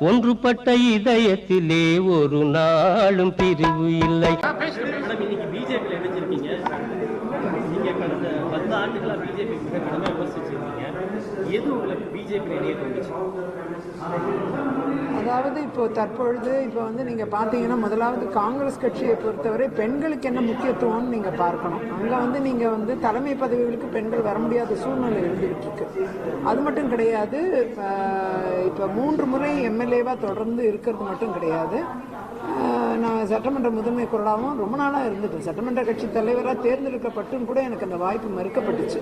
ஒன்றுபட்ட இதயத்திலே ஒரு நாளும் பிரிவு இல்லை. எது உங்களுக்கு பிஜேபி இணைய தோணுச்சு அதாவது இப்போ தற்பொழுது இப்போ வந்து நீங்க பாத்தீங்கன்னா முதலாவது காங்கிரஸ் கட்சியை பொறுத்தவரை பெண்களுக்கு என்ன முக்கியத்துவம்னு நீங்க பார்க்கணும். அங்க வந்து நீங்க வந்து தலைமை பதவிகளுக்கு பெண்கள் வர முடியாத சூழ்நிலை இருந்துகிட்டு இருக்கு அது மட்டும் கிடையாது இப்போ மூன்று முறை எம்எல்ஏவா தொடர்ந்து இருக்கிறது மட்டும் கிடையாது. நான் சட்டமன்ற முதன்மை குரலாகவும் ரொம்ப நாளாக இருந்தது. சட்டமன்ற கட்சி தலைவராக தேர்ந்தெடுக்கப்பட்டும் கூட எனக்கு அந்த வாய்ப்பு மறுக்கப்பட்டுச்சு.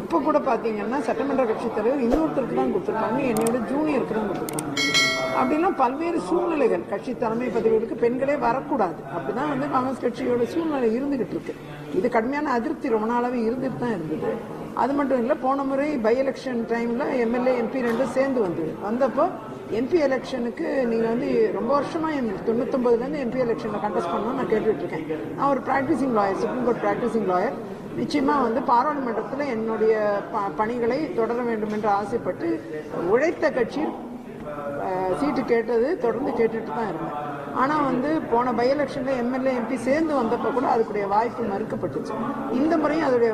இப்போ கூட பார்த்தீங்கன்னா சட்டமன்ற கட்சி தலைவர் இன்னொருத்தருக்கு தான் கொடுத்துருக்காங்க. என்னோட ஜூனியருக்கு தான் கொடுத்துருக்காங்க. அப்படிலாம் பல்வேறு சூழ்நிலைகள். கட்சி தலைமை பதவிகளுக்கு பெண்களே வரக்கூடாது. அப்படிதான் வந்து காங்கிரஸ் கட்சியோட சூழ்நிலை இருந்துகிட்டு இருக்கு. இது கடுமையான அதிருப்தி ரொம்ப நாளாவே இருந்துட்டு தான் இருந்தது. அது மட்டும் இல்லை போன முறை பை எலெக்ஷன் டைம்ல எம்எல்ஏ எம்பி ரெண்டும் சேர்ந்து வந்தது. வந்தப்போ எம்பி எலெக்ஷனுக்கு நீங்கள் வந்து ரொம்ப வருஷமாக என் தொண்ணூத்தொம்பதுலேருந்து எம்பி எலெக்ஷனில் கண்டெஸ்ட் பண்ணணும்னு நான் கேட்டுட்ருக்கேன் நான் ஒரு practising lawyer Supreme Court practising lawyer நிச்சயமாக வந்து பாராளுமன்றத்தில் என்னுடைய ப பணிகளை தொடர வேண்டும் என்று ஆசைப்பட்டு உழைத்த கட்சி சீட்டு கேட்டது தொடர்ந்து கேட்டுட்டு தான் இருந்தேன். ஆனால் வந்து போன பை எலெக்ஷனில் எம்எல்ஏ எம்பி சேர்ந்து வந்தப்போ கூட அதுக்குடைய வாய்ப்பு மறுக்கப்பட்டுச்சு. இந்த முறையும் அதோடைய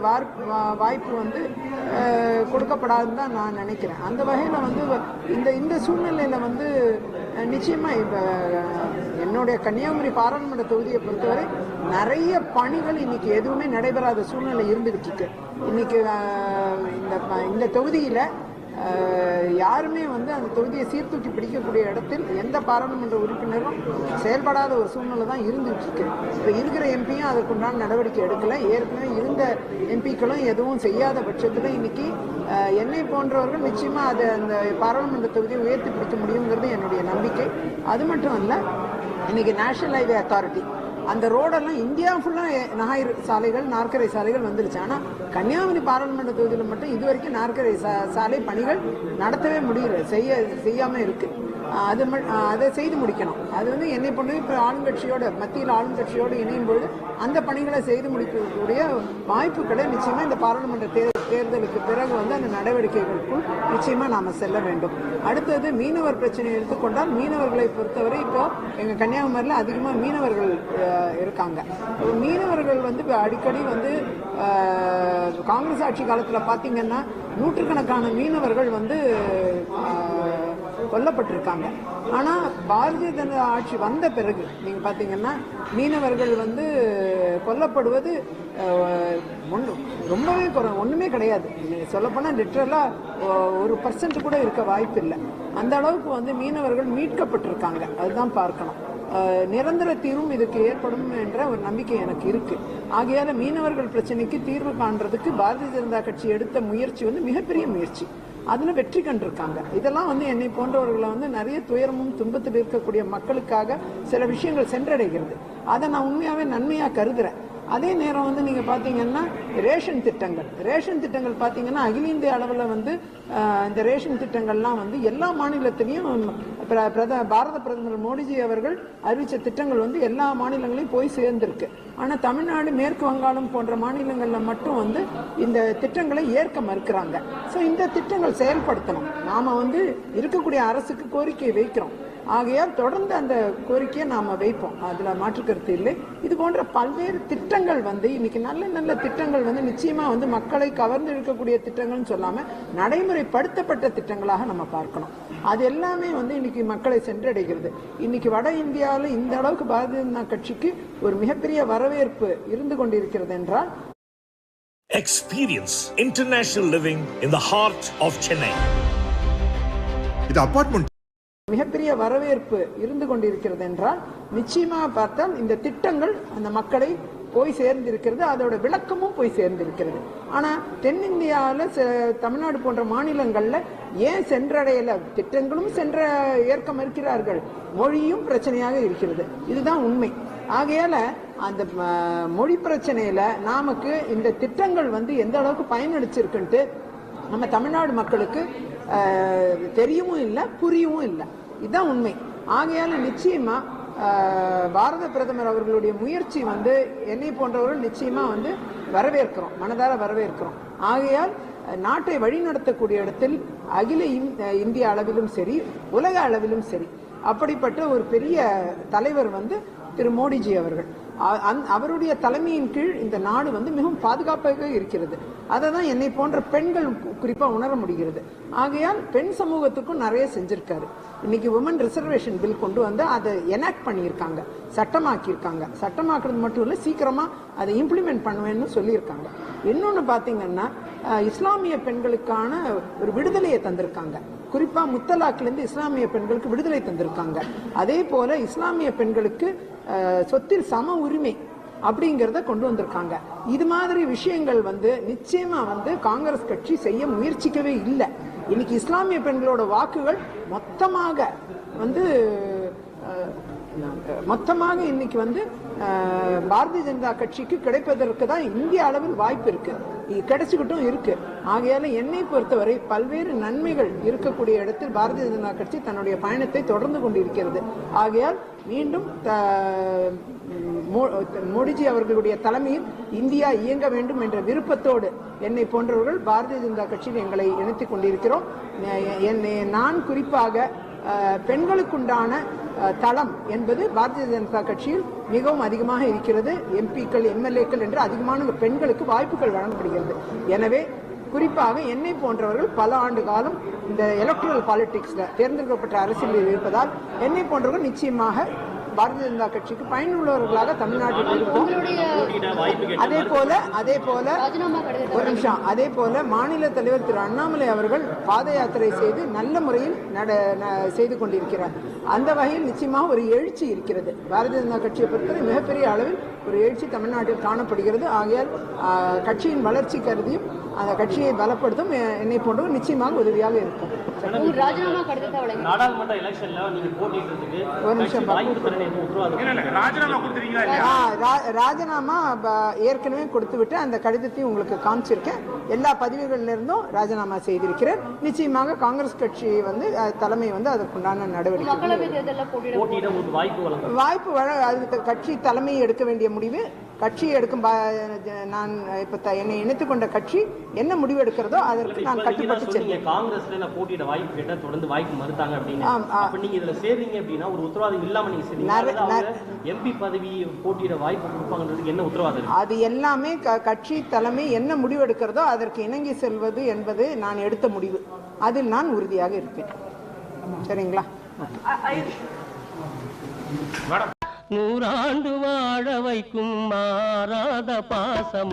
வாய்ப்பு வந்து கொடுக்கப்படாதுன்னு தான் நான் நினைக்கிறேன். அந்த வகையில் வந்து இந்த இந்த சூழ்நிலையில் வந்து நிச்சயமாக இப்போ என்னுடைய கன்னியாகுமரி பாராளுமன்ற தொகுதியை பொறுத்தவரை நிறைய பணிகள் இன்னைக்கு எதுவுமே நடைபெறாத சூழ்நிலை இருந்துகிட்டு இருக்கு. இன்னைக்கு இந்த இந்த தொகுதியில் யாருமே வந்து அந்த தொகுதியை சீர்தூக்கி பிடிக்கக்கூடிய இடத்தில் எந்த பாராளுமன்ற உறுப்பினரும் செயல்படாத ஒரு சூழ்நிலை தான் இருந்துட்டு இருக்கு. இப்போ இருக்கிற எம்பியும் அதற்குண்டான நடவடிக்கை எடுக்கல. ஏற்கனவே இருந்த எம்பிக்களும் எதுவும் செய்யாத பட்சத்தில் இன்னைக்கு என்னை போன்றவர்கள் நிச்சயமா அதை அந்த பாராளுமன்ற தொகுதியை உயர்த்தி பிடிக்க முடியுங்கிறது என்னுடைய நம்பிக்கை. அது மட்டும் இல்லை இன்னைக்கு நேஷனல் ஹைவே அத்தாரிட்டி அந்த ரோடெல்லாம் இந்தியா ஃபுல்லாக ஞாயிறு சாலைகள் நாற்கரை சாலைகள் வந்துருச்சு. ஆனால் கன்னியாகுமரி பாராளுமன்ற தொகுதியில் மட்டும் இது வரைக்கும் நாற்கரை சா சாலை பணிகள் நடத்தவே முடியல. செய்ய செய்யாமல் இருக்குது அது ம- அதை செய்து முடிக்கணும். அது வந்து என்னை பொண்ணு இப்போ ஆளுங்கட்சியோட மத்தியில் ஆளுங்கட்சியோடு இணையும் பொழுது அந்த பணிகளை செய்து முடிக்கக்கூடிய வாய்ப்புகளை நிச்சயமாக இந்த பாராளுமன்ற தேர் தேர்தலுக்கு பிறகு வந்து அந்த நடவடிக்கைகளுக்குள் நிச்சயமாக நாம் செல்ல வேண்டும். அடுத்தது மீனவர் பிரச்சனையை எடுத்துக்கொண்டால் மீனவர்களை பொறுத்தவரை இப்போ எங்கள் கன்னியாகுமரியில் அதிகமாக மீனவர்கள் இருக்காங்க. மீனவர்கள் வந்து அடிக்கடி வந்து காங்கிரஸ் ஆட்சி காலத்தில் பார்த்தீங்கன்னா நூற்றுக்கணக்கான மீனவர்கள் வந்து கொல்லப்பட்டிருக்காங்க. ஆனால் பாரதிய ஜனதா ஆட்சி வந்த பிறகு நீங்கள் பார்த்தீங்கன்னா மீனவர்கள் வந்து கொல்லப்படுவது ஒன்று ரொம்பவே குறை ஒன்றுமே கிடையாது. நீங்கள் சொல்லப்போனால் லிட்ரலாக ஒரு பர்சன்ட் கூட இருக்க வாய்ப்பு இல்லை அந்த அளவுக்கு வந்து மீனவர்கள் மீட்கப்பட்டிருக்காங்க. அதுதான் பார்க்கணும். நிரந்தர தீர்வும் இதுக்கு ஏற்படும் என்ற ஒரு நம்பிக்கை எனக்கு இருக்கு. ஆகையால மீனவர்கள் பிரச்சனைக்கு தீர்வு காண்றதுக்கு பாரதிய ஜனதா கட்சி எடுத்த முயற்சி வந்து மிகப்பெரிய முயற்சி. அதில் வெற்றி கண்டிருக்காங்க. இதெல்லாம் வந்து என்னை போன்றவர்களை வந்து நிறைய துயரமும் துன்பத்தில் இருக்கக்கூடிய மக்களுக்காக சில விஷயங்கள் சென்றடைகிறது. அதை நான் உண்மையாகவே நன்மையாக கருதுறேன். அதே நேரம் வந்து நீங்கள் பார்த்தீங்கன்னா ரேஷன் திட்டங்கள். ரேஷன் திட்டங்கள் பார்த்தீங்கன்னா அகில இந்திய அளவில் வந்து இந்த ரேஷன் திட்டங்கள்லாம் வந்து எல்லா மாநிலத்திலையும் பிர- பிரத பாரத பிரதமர் மோடிஜி அவர்கள் அறிவித்த திட்டங்கள் வந்து எல்லா மாநிலங்களையும் போய் சேர்ந்திருக்கு. ஆனால் தமிழ்நாடு மேற்கு வங்காளம் போன்ற மாநிலங்களில் மட்டும் வந்து இந்த திட்டங்களை ஏற்க மறுக்கிறாங்க. ஸோ இந்த திட்டங்கள் செயல்படுத்தணும். நாம் வந்து இருக்கக்கூடிய அரசுக்கு கோரிக்கை வைக்கிறோம். ஆகையால் தொடர்ந்து அந்த கோரிக்கையை நாம வைப்போம். அதுல மாற்று கருத்து இல்லை. இது போன்ற பல்வேறு திட்டங்கள் வந்து இன்னைக்கு நல்ல நல்ல திட்டங்கள் வந்து நிச்சயமா வந்து மக்களை கவர்ந்து இழுக்கக்கூடிய திட்டங்கள்னு சொல்லாம நடைமுறைப்படுத்தப்பட்ட திட்டங்களாக நம்ம பார்க்கணும். அது எல்லாமே வந்து இன்னைக்கு மக்களை சென்றடைகிறது. இன்னைக்கு வட இந்தியாவில் இந்த அளவுக்கு பாரதிய ஜனதா கட்சிக்கு ஒரு மிகப்பெரிய வரவேற்பு இருந்து கொண்டிருக்கிறது என்றால் Experience international living in the heart of Chennai. இது அபார்ட்மெண்ட் மிகப்பெரிய வரவேற்பு இருந்து கொண்டிருக்கிறது என்றால் நிச்சயமாக பார்த்தால் இந்த திட்டங்கள் அந்த மக்களை போய் சேர்ந்திருக்கிறது அதோட விளக்கமும் போய் சேர்ந்திருக்கிறது. ஆனால் தென்னிந்தியாவில் தமிழ்நாடு போன்ற மாநிலங்களில் ஏன் சென்றடையல? திட்டங்களும் சென்ற ஏற்க மறுக்கிறார்கள் மொழியும் பிரச்சனையாக இருக்கிறது. இதுதான் உண்மை. ஆகையால அந்த மொழி பிரச்சனையில நமக்கு இந்த திட்டங்கள் வந்து எந்த அளவுக்கு பயனளிச்சிருக்குன்ட்டு நம்ம தமிழ்நாடு மக்களுக்கு தெரியவும் இல்லை புரியவும் இல்லை. இதுதான் உண்மை. ஆகையால நிச்சயமா பாரத பிரதமர் அவர்களுடைய முயற்சி வந்து என்னை போன்றவர்கள் நிச்சயமா வந்து வரவேற்கிறோம் மனதார வரவேற்கிறோம். ஆகையால் நாட்டை வழிநடத்தக்கூடிய இடத்தில் அகில இந்- இந்திய அளவிலும் சரி உலக அளவிலும் சரி அப்படிப்பட்ட ஒரு பெரிய தலைவர் வந்து திரு மோடிஜி அவர்கள். அவருடைய தலைமையின் கீழ் இந்த நாடு வந்து மிகவும் பாதுகாப்பாக இருக்கிறது. அதை தான் என்னை போன்ற பெண்கள் குறிப்பாக உணர முடிகிறது. ஆகையால் பெண் சமூகத்துக்கும் நிறைய செஞ்சிருக்காரு. இன்னைக்கு உமன் ரிசர்வேஷன் பில் கொண்டு வந்து அதை எனாக்ட் பண்ணியிருக்காங்க. சட்டமாக்கியிருக்காங்க. சட்டமாக்குறது மட்டும் இல்லை சீக்கிரமாக அதை இம்ப்ளிமெண்ட் பண்ணுவேன்னு சொல்லியிருக்காங்க. இன்னொன்று பார்த்தீங்கன்னா இஸ்லாமிய பெண்களுக்கான ஒரு விடுதலையை தந்திருக்காங்க. குறிப்பாக முத்தலாக்கிலேருந்து இஸ்லாமிய பெண்களுக்கு விடுதலை தந்திருக்காங்க. அதே போல இஸ்லாமிய பெண்களுக்கு சொத்தில் சம உரிமை அப்படிங்கிறத கொண்டு வந்திருக்காங்க. இது மாதிரி விஷயங்கள் வந்து நிச்சயமா வந்து காங்கிரஸ் கட்சி செய்ய முயற்சிக்கவே இல்லை. இன்னைக்கு இஸ்லாமிய பெண்களோட வாக்குகள் மொத்தமாக வந்து மொத்தமாக இன்னைக்கு வந்து பாரதிய ஜனதா கட்சிக்கு கிடைப்பதற்கு தான் இந்திய அளவில் வாய்ப்பு இருக்கு. கிடைச்சுக்கிட்டும் இருக்கு. ஆகையால என்னை பொறுத்தவரை பல்வேறு நன்மைகள் இருக்கக்கூடிய இடத்தில் பாரதிய ஜனதா கட்சி தன்னுடைய பயணத்தை தொடர்ந்து கொண்டிருக்கிறது. ஆகையால் மீண்டும் த- மோ- மோடிஜி அவர்களுடைய தலைமையில் இந்தியா இயங்க வேண்டும் என்ற விருப்பத்தோடு என்னை போன்றவர்கள் பாரதிய ஜனதா கட்சியில் எங்களை இணைத்துக் கொண்டிருக்கிறோம். என்னை நான் குறிப்பாக பெண்களுக்குண்டான தளம் என்பது பாரதிய ஜனதா கட்சியில் மிகவும் அதிகமாக இருக்கிறது. எம்பிக்கள் எம்எல்ஏக்கள் என்று அதிகமான பெண்களுக்கு வாய்ப்புகள் வழங்கப்படுகிறது. எனவே குறிப்பாக என்னை போன்றவர்கள் பல ஆண்டு காலம் இந்த எலக்ட்ரல் பாலிடிக்ஸில் தேர்ந்தெடுக்கப்பட்ட அரசியலில் இருப்பதால் என்னை போன்றவர்கள் நிச்சயமாக பாரதிய ஜனதா கட்சிக்கு பயனுள்ளவர்களாக தமிழ்நாட்டில் கேட்ட அதே போல அதே போல ஒரு நிமிஷம். அதே போல மாநில தலைவர் திரு அண்ணாமலை அவர்கள் பாத யாத்திரை செய்து நல்ல முறையில் நட செய்து கொண்டிருக்கிறார். அந்த வகையில் நிச்சயமாக ஒரு எழுச்சி இருக்கிறது. பாரதிய ஜனதா கட்சியை பொறுத்தவரை மிகப்பெரிய அளவில் ஒரு எழுச்சி தமிழ்நாட்டில் காணப்படுகிறது. ஆகையால் கட்சியின் வளர்ச்சி கருதியும் அந்த கட்சியை பலப்படுத்தும் என்னை போன்றவர் நிச்சயமாக உதவியாக இருக்கும். ராஜினாமா கடிதத்தை நாடாளுமன்ற எலெக்ஷன்ல நீங்க ஒரு நிமிஷம் ராஜினாமா கொடுத்துருக்கீங்களா ராஜினாமா ஏற்கனவே கொடுத்து விட்டு அந்த கடிதத்தையும் உங்களுக்கு காமிச்சிருக்கேன். எல்லா பதிவுகள்ல இருந்தும் ராஜினாமா செய்திருக்கிறேன். நிச்சயமாக காங்கிரஸ் கட்சி வந்து தலைமை வந்து அதற்குண்டான நடவடிக்கை. வாய்ப்பு வழங்க வாய்ப்பு அதுக்கு கட்சி தலைமை எடுக்க வேண்டிய முடிவு கட்சி எடுக்கும் நான் இப்ப த- என்னை இணைத்துக் கொண்ட கட்சி என்ன முடிவு எடுக்கிறதோ அதற்கு நான் கட்டுப்பட்டு செல்வேன். காங்கிரஸ்ல நான் போட்டியிட வாய்ப்பு கேட்டா தொடர்ந்து வாய்ப்பு மறுத்தாங்க அப்படின்னு. ஆம், ஆ. அப்ப நீங்க இதுல சேர்றீங்க அப்படின்னா ஒரு உத்தரவாதம் இல்லாம நீங்க சேர்றீங்க. எம்பி பதவி போட்டியிட வாய்ப்பு கொடுப்பாங்கன்றதுக்கு என்ன உத்தரவாதம் அது எல்லாமே க- கட்சி தலைமை என்ன முடிவு எடுக்கிறதோ அதற்கு இணங்கி செல்வது என்பது நான் எடுத்த முடிவு. அதில் நான் உறுதியாக இருப்பேன். சரிங்களா? நூறாண்டு வாழ வைக்கும் மாறாத பாசம